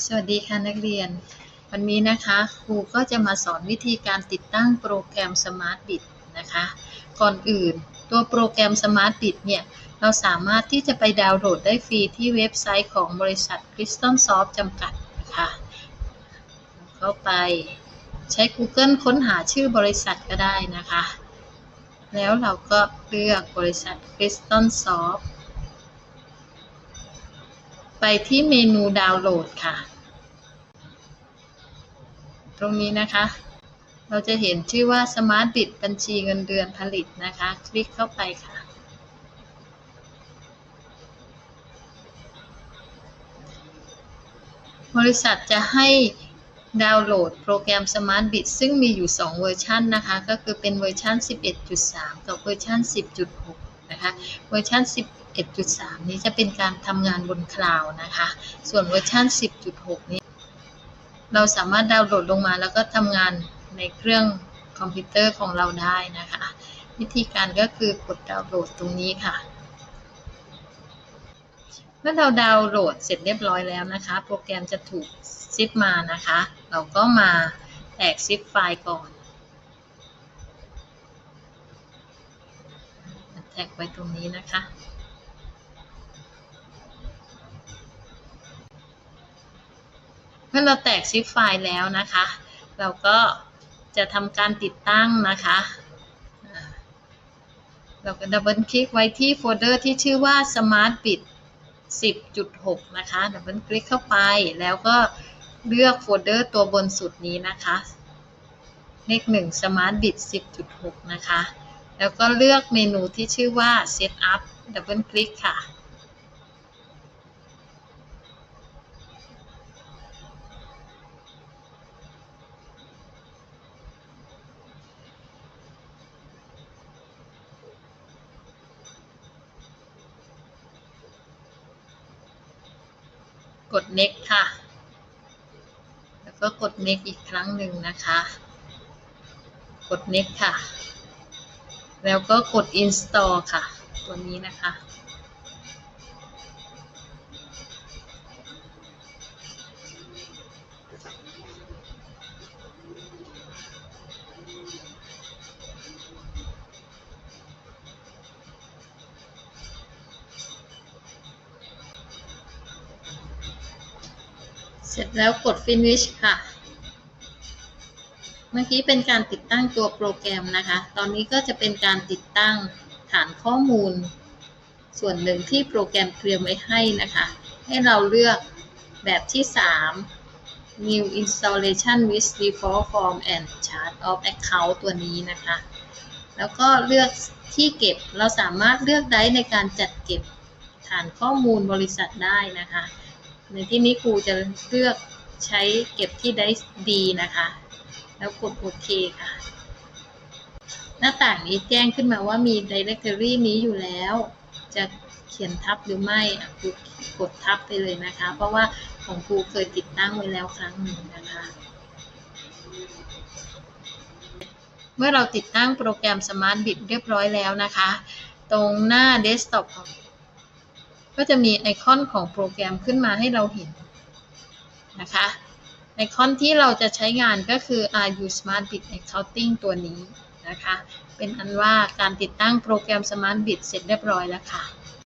สวัสดีค่ะนักเรียน วันนี้นะคะครูก็จะมาสอนวิธีการติดตั้งโปรแกรม Smart Bit นะคะ ก่อนอื่นตัวโปรแกรม Smart Bit เนี่ยเราสามารถที่จะไปดาวน์โหลดได้ฟรีที่เว็บไซต์ของบริษัท Crystal Soft จำกัดนะคะเข้าไปใช้ Google ค้นหาชื่อบริษัทก็ได้นะคะ แล้วเราก็เลือกบริษัท Crystal Soft ไปที่เมนูดาวน์โหลดค่ะ ตรงนี้นะคะ เราจะเห็นชื่อว่า Smart Bit บัญชีเงินเดือนผลิตนะคะ คลิกเข้าไปค่ะ บริษัทจะให้ดาวน์โหลดโปรแกรม Smart Bit ซึ่งมีอยู่ 2 เวอร์ชันนะคะ ก็คือเป็นเวอร์ชัน11.3 กับเวอร์ชัน10.6 นะคะ เวอร์ชัน 11.3 นี้จะเป็นการทำงานบนคลาวนะคะ ส่วนเวอร์ชัน10.6 นี้ เราสามารถดาวน์โหลดลงมาแล้วก็ทำงานในเครื่องคอมพิวเตอร์ของเราได้นะคะ วิธีการก็คือกดดาวน์โหลดตรงนี้ค่ะ เมื่อเราดาวน์โหลดเสร็จเรียบร้อยแล้วนะคะ โปรแกรมจะถูกซิปมานะคะ เราก็มาแตกซิปไฟล์ก่อนแท็กไว้ตรงนี้นะคะ เมื่อเราแตกซิปไฟล์แล้วนะคะ เราก็จะทำการติดตั้งนะคะ เราก็ดับเบิลคลิกไว้ที่โฟลเดอร์ที่ชื่อว่า Smart Bit 10.6 นะคะดับเบิลคลิกเข้าไปแล้วก็เลือกโฟลเดอร์ตัวบนสุดนี้นะคะ เลข1 Smart Bit 10.6 นะคะ แล้วก็เลือกเมนูที่ชื่อว่า Setup ดับเบิลคลิกค่ะ กด next ค่ะ แล้วก็กด next อีกครั้งหนึ่งนะคะ กด next ค่ะ แล้วก็กด install ค่ะ ตัวนี้นะคะ เสร็จแล้วกด finish ค่ะ เมื่อกี้เป็นการติดตั้งตัวโปรแกรมนะคะ ตอนนี้ก็จะเป็นการติดตั้งฐานข้อมูล ส่วนหนึ่งที่โปรแกรมเตรียมไว้ให้นะคะ ให้เราเลือกแบบที่ 3 new installation with default form and chart of account ตัวนี้นะคะ แล้วก็เลือกที่เก็บ เราสามารถเลือกได้ในการจัดเก็บฐานข้อมูลบริษัทได้นะคะ ในที่นี้ครูจะเลือกใช้เก็บที่ได้ดีนะคะ แล้วกดโอเคค่ะ หน้าต่างนี้แจ้งขึ้นมาว่ามี directory นี้อยู่แล้ว จะเขียนทับหรือไม่ครูกดทับไปเลยนะคะ เพราะว่าของครูเคยติดตั้งไว้แล้วครั้งหนึ่งนะคะ เมื่อเราติดตั้งโปรแกรม Smart Bit เรียบร้อยแล้วนะคะ ตรงหน้า Desktop ของ ก็จะมีไอคอนของโปรแกรมขึ้นมาให้เราเห็นนะคะไอคอนที่เราจะใช้งานก็คือ RU Smart Bit Accounting ตัวนี้นะคะ เป็นอันว่าการติดตั้งโปรแกรม Smart Bit เสร็จเรียบร้อยแล้วค่ะ